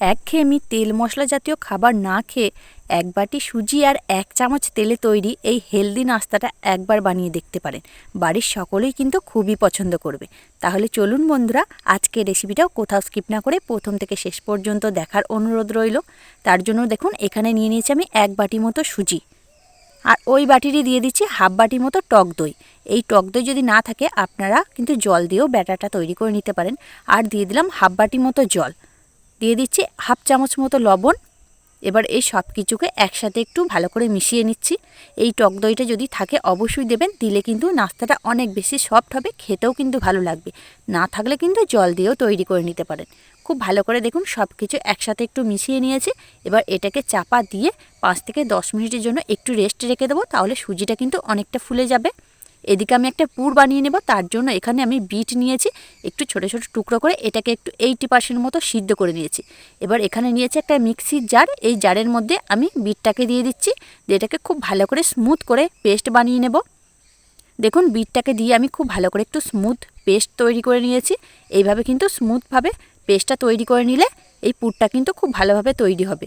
একঘেয়েমি তেল মশলা জাতীয় খাবার না খেয়ে এক বাটি সুজি আর এক চামচ তেলে তৈরি এই হেলদি নাস্তাটা একবার বানিয়ে দেখতে পারেন। বাড়ির সকলেই কিন্তু খুবই পছন্দ করবে। তাহলে চলুন বন্ধুরা আজকে রেসিপিটাও কোথাও স্কিপ না করে প্রথম থেকে শেষ পর্যন্ত দেখার অনুরোধ রইল। তার জন্য দেখুন, এখানে নিয়ে নিয়েছি আমি এক বাটি মতো সুজি। আর ওই বাটিরই দিয়ে দিচ্ছি হাফ বাটি মতো টক দই। এই টক দই যদি না থাকে, আপনারা কিন্তু জল দিয়েও ব্যাটারটা তৈরি করে নিতে পারেন। আর দিয়ে দিলাম হাফ বাটি মতো জল। দিয়ে দিচ্ছি হাফ চামচ মতো লবণ। এবার এই সব কিছুকে একসাথে একটু ভালো করে মিশিয়ে নিচ্ছি। এই টক দইটা যদি থাকে অবশ্যই দেবেন, দিলে কিন্তু নাস্তাটা অনেক বেশি সফট হবে, খেতেও কিন্তু ভালো লাগবে। না থাকলে কিন্তু জল দিয়েও তৈরি করে নিতে পারেন। খুব ভালো করে দেখুন সব কিছু একসাথে একটু মিশিয়ে নিয়েছি। এবার এটাকে চাপা দিয়ে পাঁচ থেকে দশ মিনিটের জন্য একটু রেস্ট রেখে দেবো, তাহলে সুজিটা কিন্তু অনেকটা ফুলে যাবে। এদিকে আমি একটা পুর বানিয়ে নেব, তার জন্য এখানে আমি বিট নিয়েছি, একটু ছোটো ছোটো টুকরো করে এটাকে একটু এইটি পার্সেন্ট মতো সিদ্ধ করে নিয়েছি। এবার এখানে নিয়েছি একটা মিক্সির জার, এই জারের মধ্যে আমি বিটটাকে দিয়ে দিচ্ছি, দিয়ে এটাকে খুব ভালো করে স্মুথ করে পেস্ট বানিয়ে নেব। দেখুন, বিটটাকে দিয়ে আমি খুব ভালো করে একটু স্মুথ পেস্ট তৈরি করে নিয়েছি, এইভাবে কিন্তু স্মুথভাবে পেস্টটা তৈরি করে নিলে এই পুরটা কিন্তু খুব ভালোভাবে তৈরি হবে।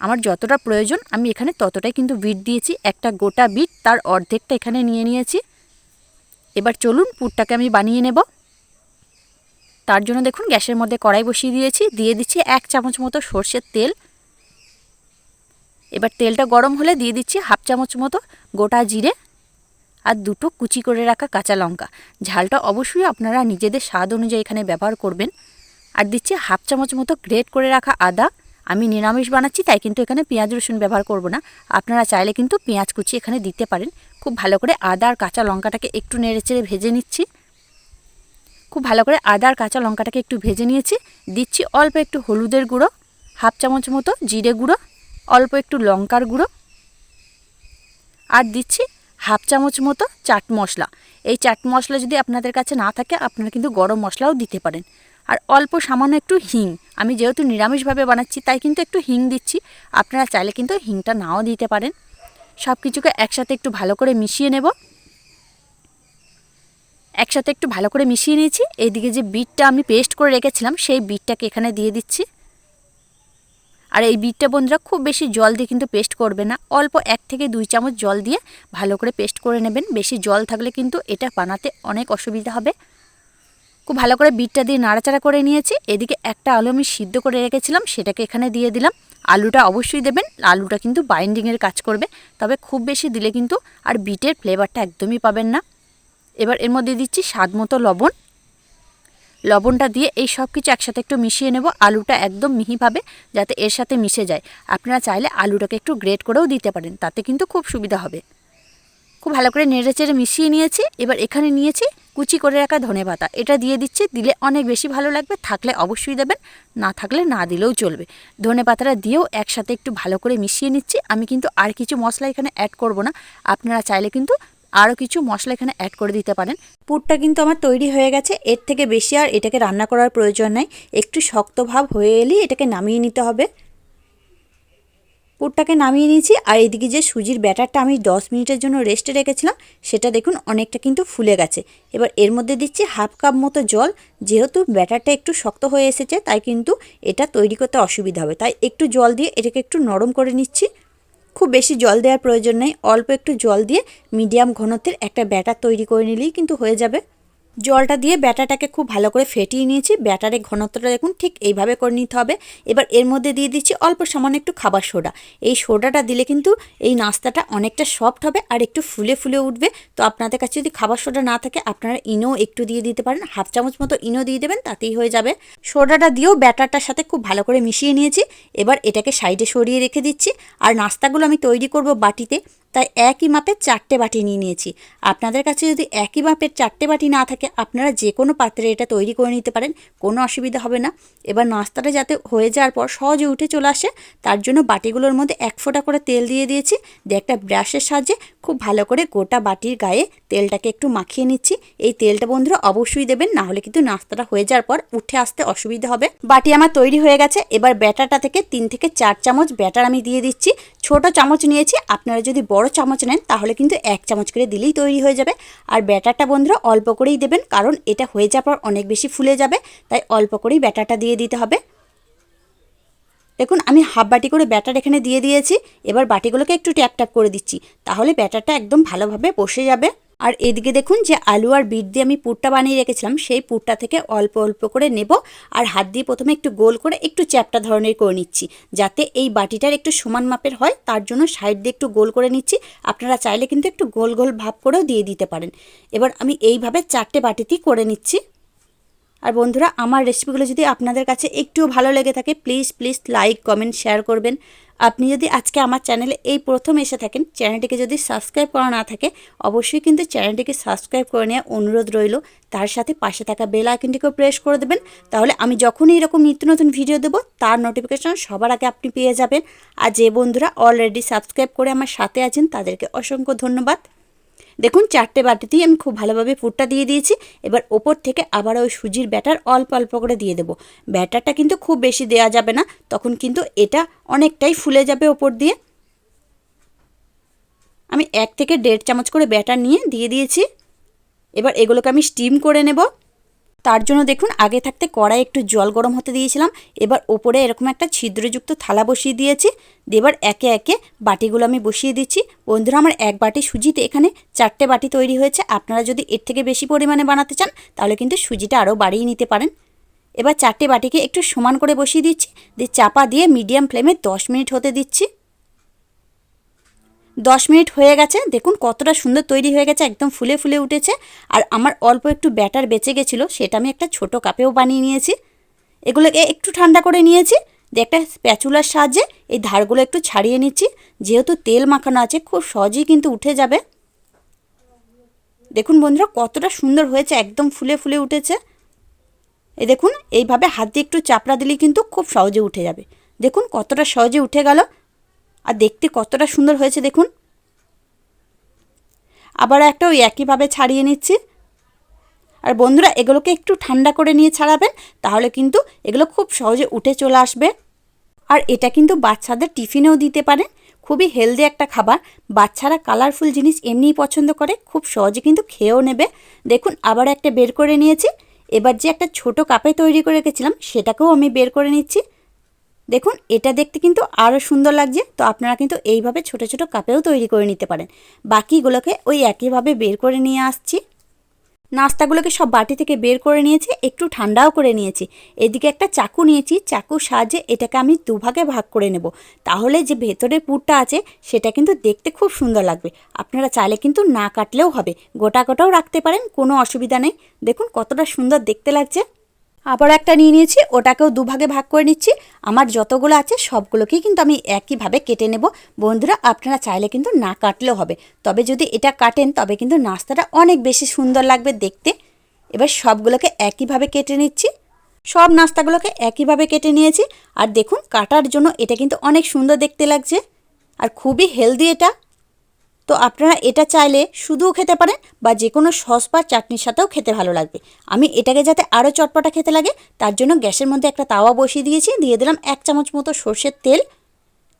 আমার যতটা প্রয়োজন, আমি এখানে ততটাই কিন্তু বিট দিয়েছি। একটা গোটা বিট তার অর্ধেকটা এখানে নিয়ে নিয়েছি। এবার চলুন পুরটাকে আমি বানিয়ে নেব। তার জন্য দেখুন, গ্যাসের মধ্যে কড়াই বসিয়ে দিয়েছি। দিয়ে দিচ্ছি এক চামচ মতো সর্ষের তেল। এবার তেলটা গরম হলে দিয়ে দিচ্ছি হাফ চামচ মতো গোটা জিরে আর দুটো কুচি করে রাখা কাঁচা লঙ্কা। ঝালটা অবশ্যই আপনারা নিজেদের স্বাদ অনুযায়ী এখানে ব্যবহার করবেন। আর দিচ্ছি হাফ চামচ মতো গ্রেট করে রাখা আদা। আমি নিরামিষ বানাচ্ছি, তাই কিন্তু এখানে পেঁয়াজ রসুন ব্যবহার করব না। আপনারা চাইলে কিন্তু পেঁয়াজ কুচি এখানে দিতে পারেন। খুব ভালো করে আদা আর কাঁচা লঙ্কাটাকে একটু নেড়ে চেড়ে ভেজে নিচ্ছি। খুব ভালো করে আদা আর কাঁচা লঙ্কাটাকে একটু ভেজে নিয়েছি। দিচ্ছি অল্প একটু হলুদের গুঁড়ো, হাফ চামচ মতো জিরে গুঁড়ো, অল্প একটু লঙ্কার গুঁড়ো। আর দিচ্ছি হাফ চামচ মতো চাট মশলা। এই চাট মশলা যদি আপনাদের কাছে না থাকে, আপনারা কিন্তু গরম মশলাও দিতে পারেন। আর অল্প সামান্য একটু হিং। আমি যেহেতু নিরামিষভাবে বানাচ্ছি, তাই কিন্তু একটু হিং দিচ্ছি। আপনারা চাইলে কিন্তু হিংটা নাও দিতে পারেন। সব কিছুকে একসাথে একটু ভালো করে মিশিয়ে নেব। একসাথে একটু ভালো করে মিশিয়ে নিয়েছি। এইদিকে যে বিটটা আমি পেস্ট করে রেখেছিলাম, সেই বিটটাকে এখানে দিয়ে দিচ্ছি। আর এই বিটটা বন্ধুরা খুব বেশি জল দিয়ে কিন্তু পেস্ট করবে না। অল্প এক থেকে দুই চামচ জল দিয়ে ভালো করে পেস্ট করে নেবেন। বেশি জল থাকলে কিন্তু এটা বানাতে অনেক অসুবিধা হবে। খুব ভালো করে বিটটা দিয়ে নাড়াচাড়া করে নিয়েছি। এদিকে একটা আলু আমি সিদ্ধ করে রেখেছিলাম, সেটাকে এখানে দিয়ে দিলাম। আলুটা অবশ্যই দেবেন, আলুটা কিন্তু বাইন্ডিংয়ের কাজ করবে, তবে খুব বেশি দিলে কিন্তু আর বিটের ফ্লেভারটা একদমই পাবেন না। এবার এর মধ্যে দিচ্ছি স্বাদ মতো লবণ। লবণটা দিয়ে এই সব কিছু একসাথে একটু মিশিয়ে নেব, আলুটা একদম মিহিভাবে যাতে এর সাথে মিশে যায়। আপনারা চাইলে আলুটাকে একটু গ্রেট করেও দিতে পারেন, তাতে কিন্তু খুব সুবিধা হবে। খুব ভালো করে নেড়ে চেড়ে মিশিয়ে নিয়েছি। এবার এখানে নিয়েছি কুচি করে রাখা ধনে পাতা। এটা দিয়ে দিচ্ছি, দিলে অনেক বেশি ভালো লাগবে, থাকলে অবশ্যই দেবেন, না থাকলে না দিলেও চলবে। ধনে পাতাটা দিয়েও একসাথে একটু ভালো করে মিশিয়ে নিচ্ছি। আমি কিন্তু আর কিছু মশলা এখানে অ্যাড করব না। আপনারা চাইলে কিন্তু আরও কিছু মশলা এখানে অ্যাড করে দিতে পারেন। পুরটা কিন্তু আমার তৈরি হয়ে গেছে। এর থেকে বেশি আর এটাকে রান্না করার প্রয়োজন নাই। একটু শক্ত ভাব হয়ে এলেই এটাকে নামিয়ে নিতে হবে। পুরটাকে নামিয়ে নিয়েছি, আর এদিকে যে সুজির ব্যাটারটা আমি 10 মিনিটের জন্য রেস্টে রেখেছিলাম, সেটা দেখুন অনেকটা কিন্তু ফুলে গেছে। এবার এর মধ্যে দিচ্ছি হাফ কাপ মতো জল, যেহেতু ব্যাটারটা একটু শক্ত হয়ে এসেছে, তাই কিন্তু এটা তৈরি করতে অসুবিধা হবে। তাই একটু জল দিয়ে এটাকে একটু নরম করে নিচ্ছি। খুব বেশি জল দেওয়ার প্রয়োজন নেই, অল্প একটু জল দিয়ে মিডিয়াম ঘনত্বের একটা ব্যাটার তৈরি করে নিলেই কিন্তু হয়ে যাবে। জলটা দিয়ে ব্যাটাটাকে খুব ভালো করে ফেটিয়ে নিয়েছি। ব্যাটারের ঘনত্বটা দেখুন ঠিক এইভাবে করে নিতে হবে। এবার এর মধ্যে দিয়ে দিচ্ছি অল্প সামান্য একটু খাবার সোডা। এই সোডাটা দিলে কিন্তু এই নাস্তাটা অনেকটা সফট হবে আর একটু ফুলে ফুলে উঠবে। তো আপনাদের কাছে যদি খাবার সোডা না থাকে, আপনারা ইনো একটু দিয়ে দিতে পারেন। হাফ চামচ মতো ইনো দিয়ে দেবেন, তাতেই হয়ে যাবে। সোডাটা দিয়েও ব্যাটারটার সাথে খুব ভালো করে মিশিয়ে নিয়েছি। এবার এটাকে সাইডে সরিয়ে রেখে দিচ্ছি। আর নাস্তাগুলো আমি তৈরি করব বাটিতে। তাই একই মাপের চারটে বাটি নিয়ে নিয়েছি। আপনাদের কাছে যদি একই মাপের চারটে বাটি না থাকে, আপনারা যে কোনো পাত্রে এটা তৈরি করে নিতে পারেন, কোনো অসুবিধা হবে না। এবার নাস্তাটা যাতে হয়ে যাওয়ার পর সহজে উঠে চলে আসে, তার জন্য বাটিগুলোর মধ্যে এক ফোঁটা করে তেল দিয়ে দিয়েছি। দিয়ে একটা ব্রাশের সাহায্যে খুব ভালো করে গোটা বাটির গায়ে তেলটাকে একটু মাখিয়ে নিচ্ছি। এই তেলটা বন্ধুরা অবশ্যই দেবেন, না হলে কিন্তু নাস্তাটা হয়ে যাওয়ার পর উঠে আসতে অসুবিধা হবে। বাটি আমার তৈরি হয়ে গেছে, এবার ব্যাটারটা থেকে তিন থেকে চার চামচ ব্যাটার আমি দিয়ে দিচ্ছি। ছোট চামচ নিয়েছি, আপনারা যদি বড় চামচ নেন, তাহলে কিন্তু এক চামচ করে দিলেই তৈরি হয়ে যাবে। আর ব্যাটারটা বন্ধুরা অল্প করেই দেবেন, কারণ এটা হয়ে যাওয়ার পর অনেক বেশি ফুলে যাবে, তাই অল্প করেই ব্যাটারটা দিয়ে দিতে হবে। দেখুন, আমি হাফ বাটি করে ব্যাটার এখানে দিয়ে দিয়েছি, এবার বাটিগুলোকে একটু ট্যাপ ট্যাপ করে দিচ্ছি, তাহলে ব্যাটারটা একদম ভালোভাবে বসে যাবে। আর এদিকে দেখুন যে আলু আর বিট দিয়ে আমি পুরটা বানিয়ে রেখেছিলাম, সেই পুরটা থেকে অল্প অল্প করে নেব আর হাত দিয়ে প্রথমে একটু গোল করে একটু চ্যাপটা ধরনের করে নিচ্ছি, যাতে এই বাটিটার একটু সমান মাপের হয়, তার জন্য সাইড দিয়ে একটু গোল করে নিচ্ছি, আপনারা চাইলে কিন্তু একটু গোল গোল ভাব করেও দিয়ে দিতে পারেন। এবার আমি এইভাবে চারটে বাটিতেই করে নিচ্ছি। আর বন্ধুরা, আমার রেসিপিগুলো যদি আপনাদের কাছে একটুও ভালো লেগে থাকে please please like comment share করবেন। আপনি যদি আজকে আমার চ্যানেলে এই প্রথম এসে থাকেন চ্যানেলটিকে যদি সাবস্ক্রাইব করা না থাকে, অবশ্যই কিন্তু চ্যানেলটিকে সাবস্ক্রাইব করে নেওয়ার অনুরোধ রইল। তার সাথে পাশে থাকা বেল আইকনটিকেও প্রেস করে দেবেন। তাহলে আমি যখনই এরকম নিত্য নতুন ভিডিও দেবো, তার নোটিফিকেশন সবার আগে আপনি পেয়ে যাবেন। আর যে বন্ধুরা অলরেডি সাবস্ক্রাইব করে আমার সাথে আছেন, তাদেরকে অসংখ্য ধন্যবাদ। দেখুন, চারটে বাটিতেই আমি খুব ভালোভাবে পুরটা দিয়ে দিয়েছি। এবার ওপর থেকে আবার ওই সুজির ব্যাটার অল্প অল্প করে দিয়ে দেবো। ব্যাটারটা কিন্তু খুব বেশি দেয়া যাবে না, তখন কিন্তু এটা অনেকটাই ফুলে যাবে ওপর দিয়ে। আমি এক থেকে দেড় চামচ করে ব্যাটার নিয়ে দিয়ে দিয়েছি। এবার এগুলোকে আমি স্টিম করে নেব। তার জন্য দেখুন আগে থাকতে কড়াই একটু জল গরম হতে দিয়েছিলাম। এবার ওপরে এরকম একটা ছিদ্রযুক্ত থালা বসিয়ে দিয়েছি। এবার একে একে বাটিগুলো আমি বসিয়ে দিচ্ছি। বন্ধুরা, আমার এক বাটি সুজিতে এখানে চারটে বাটি তৈরি হয়েছে। আপনারা যদি এর থেকে বেশি পরিমাণে বানাতে চান, তাহলে কিন্তু সুজিটা আরও বাড়িয়ে নিতে পারেন। এবার চারটে বাটিকে একটু সমান করে বসিয়ে দিচ্ছি। দিয়ে চাপা দিয়ে মিডিয়াম ফ্লেমে দশ মিনিট হতে দিচ্ছি। দশ মিনিট হয়ে গেছে। দেখুন কতটা সুন্দর তৈরি হয়ে গেছে, একদম ফুলে ফুলে উঠেছে। আর আমার অল্প একটু ব্যাটার বেঁচে গেছিল, সেটা আমি একটা ছোট কাপেও বানিয়ে নিয়েছি। এগুলোকে একটু ঠান্ডা করে নিয়েছি, দিয়ে একটা স্প্যাচুলার সাহায্যে এই ধারগুলো একটু ছাড়িয়ে নিচ্ছি। যেহেতু তেল মাখানো আছে, খুব সহজেই কিন্তু উঠে যাবে। দেখুন বন্ধুরা, কতটা সুন্দর হয়েছে, একদম ফুলে ফুলে উঠেছে। এই দেখুন, এইভাবে হাত দিয়ে একটু চাপড়া দিলেই কিন্তু খুব সহজে উঠে যাবে। দেখুন কতটা সহজে উঠে গেল। আর দেখতে কতটা সুন্দর হয়েছে দেখুন। আবার একটা ওই একইভাবে ছাড়িয়ে নিচ্ছি। আর বন্ধুরা, এগুলোকে একটু ঠান্ডা করে নিয়ে ছাড়াবেন, তাহলে কিন্তু এগুলো খুব সহজে উঠে চলে আসবে। আর এটা কিন্তু বাচ্চাদের টিফিনেও দিতে পারেন খুবই হেলদি একটা খাবার। বাচ্চারা কালারফুল জিনিস এমনিই পছন্দ করে, খুব সহজে কিন্তু খেয়েও নেবে। দেখুন, আবার একটা বের করে নিয়েছি। এবার যে একটা ছোট কাপে তৈরি করে রেখেছিলাম, সেটাকেও আমি বের করে নিচ্ছি। দেখুন, এটা দেখতে কিন্তু আরও সুন্দর লাগছে। তো আপনারা কিন্তু এইভাবে ছোট ছোট কাপেও তৈরি করে নিতে পারেন। বাকিগুলোকে ওই একইভাবে বের করে নিয়ে আসছি। নাস্তাগুলোকে সব বাটি থেকে বের করে নিয়েছি, একটু ঠান্ডাও করে নিয়েছি। এদিকে একটা চাকু নিয়েছি, চাকুর সাহায্যে এটাকে আমি দুভাগে ভাগ করে নেব। তাহলে যে ভেতরের পুরটা আছে, সেটা কিন্তু দেখতে খুব সুন্দর লাগবে। আপনারা চাইলে কিন্তু না কাটলেও হবে। গোটা গোটাও রাখতে পারেন, কোনো অসুবিধা নেই। দেখুন কতটা সুন্দর দেখতে লাগছে। আবার একটা নিয়ে নিয়েছি, ওটাকেও দুভাগে ভাগ করে নিচ্ছি। আমার যতগুলো আছে সবগুলোকেই কিন্তু আমি একইভাবে কেটে নেব। বন্ধুরা, আপনারা চাইলে কিন্তু না কাটলেও হবে। তবে যদি এটা কাটেন, তবে কিন্তু নাস্তাটা অনেক বেশি সুন্দর লাগবে দেখতে। এবার সবগুলোকে একইভাবে কেটে নিচ্ছি। সব নাস্তাগুলোকে একইভাবে কেটে নিয়েছি। আর দেখুন, কাটার জন্য এটা কিন্তু অনেক সুন্দর দেখতে লাগছে। আর খুবই হেলদি এটা। তো আপনারা এটা চাইলে শুধুও খেতে পারেন বা যে কোনো সস বা চাটনির সাথেও খেতে ভালো লাগবে। আমি এটাকে যাতে আরও চটপটা খেতে লাগে, তার জন্য গ্যাসের মধ্যে একটা তাওয়া বসিয়ে দিয়েছি, দিয়ে দিলাম এক চামচ মতো সর্ষের তেল।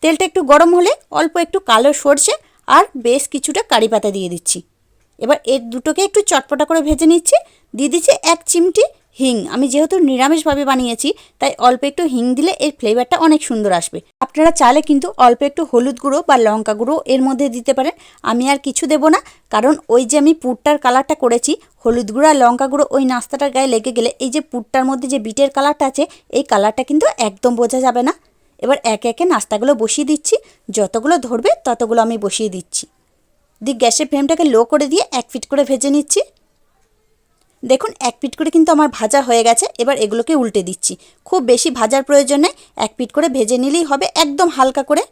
তেলটা একটু গরম হলে অল্প একটু কালো সর্ষে আর বেশ কিছুটা কারি পাতা দিয়ে দিচ্ছি। এবার এর দুটোকে একটু চটপটা করে ভেজে নিচ্ছি। দিয়ে দিচ্ছি এক চিমটি হিং। আমি যেহেতু নিরামিষভাবে বানিয়েছি, তাই অল্প একটু হিং দিলে এর ফ্লেভারটা অনেক সুন্দর আসবে। আপনারা চালে কিন্তু অল্প একটু হলুদ গুঁড়ো বা লঙ্কা গুঁড়ো এর মধ্যে দিতে পারেন। আমি আর কিছু দেব না, কারণ ওই যে আমি পুরটার কালারটা করেছি, হলুদ গুঁড়ো আর লঙ্কা গুঁড়ো, ওই নাস্তাটার গায়ে লেগে গেলে এই যে পুরটার মধ্যে যে বিটের কালারটা আছে, এই কালারটা কিন্তু একদম বোঝা যাবে না। এবার একে একে নাস্তাগুলো বসিয়ে দিচ্ছি। যতগুলো ধরবে, ততগুলো আমি বসিয়ে দিচ্ছি। দিক গ্যাসের ফ্লেমটাকে লো করে দিয়ে এক ফিট করে ভেজে নিচ্ছি। দেখুন, এক পিট করে কিন্তু আমার ভাজা হয়ে গেছে। এবার এগুলোকে উল্টে দিচ্ছি। খুব বেশি ভাজার প্রয়োজন নেই। এক পিট করে ভেজে নিলেই হবে। একদম হালকা করে।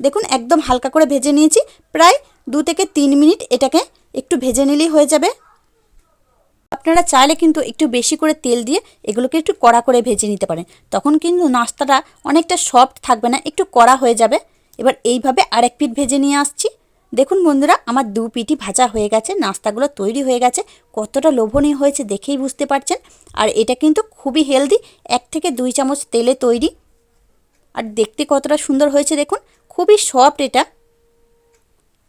দেখুন, একদম হালকা করে ভেজে নিয়েছি। প্রায় দু থেকে তিন মিনিট এটাকে একটু ভেজে নিলেই হয়ে যাবে। আপনারা চাইলে কিন্তু একটু বেশি করে তেল দিয়ে এগুলোকে একটু কড়া করে ভেজে নিতে পারেন। তখন কিন্তু নাস্তাটা অনেকটা সফট থাকবে না। একটু কড়া হয়ে যাবে। এবার এইভাবে আরেক পিঠ ভেজে নিয়ে আসছি। দেখুন বন্ধুরা, আমার দু পিটি ভাজা হয়ে গেছে, নাস্তাগুলো তৈরি হয়ে গেছে। কতটা লোভনীয় হয়েছে দেখেই বুঝতে পারছেন। আর এটা কিন্তু খুবই হেলদি এক থেকে দুই চামচ তেলে তৈরি। আর দেখতে কতটা সুন্দর হয়েছে দেখুন, খুবই সফট এটা।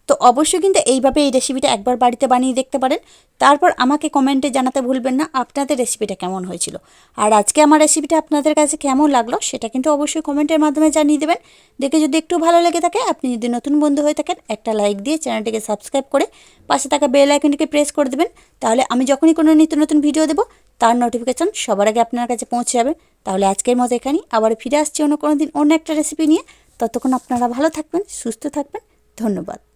তো অবশ্যই কিন্তু এইভাবে এই রেসিপিটা একবার বাড়িতে বানিয়ে দেখতে পারেন। তারপর আমাকে কমেন্টে জানাতে ভুলবেন না আপনাদের রেসিপিটা কেমন হয়েছিল। আর আজকে আমার রেসিপিটা আপনাদের কাছে কেমন লাগল সেটা কিন্তু অবশ্যই কমেন্টের মাধ্যমে জানিয়ে দেবেন। দেখে যদি একটু ভালো লেগে থাকে, আপনি যদি নতুন বন্ধু হয়ে থাকেন, একটা লাইক দিয়ে চ্যানেলটিকে সাবস্ক্রাইব করে পাশে থাকা বেল আইকনটিকে প্রেস করে দেবেন। তাহলে আমি যখনই কোনো নিত্য নতুন ভিডিও দেবো, তার নোটিফিকেশন সবার আগে আপনার কাছে পৌঁছে যাবে। তাহলে আজকের মতো এখানেই, আবার ফিরে আসছি অন্য কোনো দিন অন্য একটা রেসিপি নিয়ে। ততক্ষণ আপনারা ভালো থাকবেন, সুস্থ থাকবেন। ধন্যবাদ।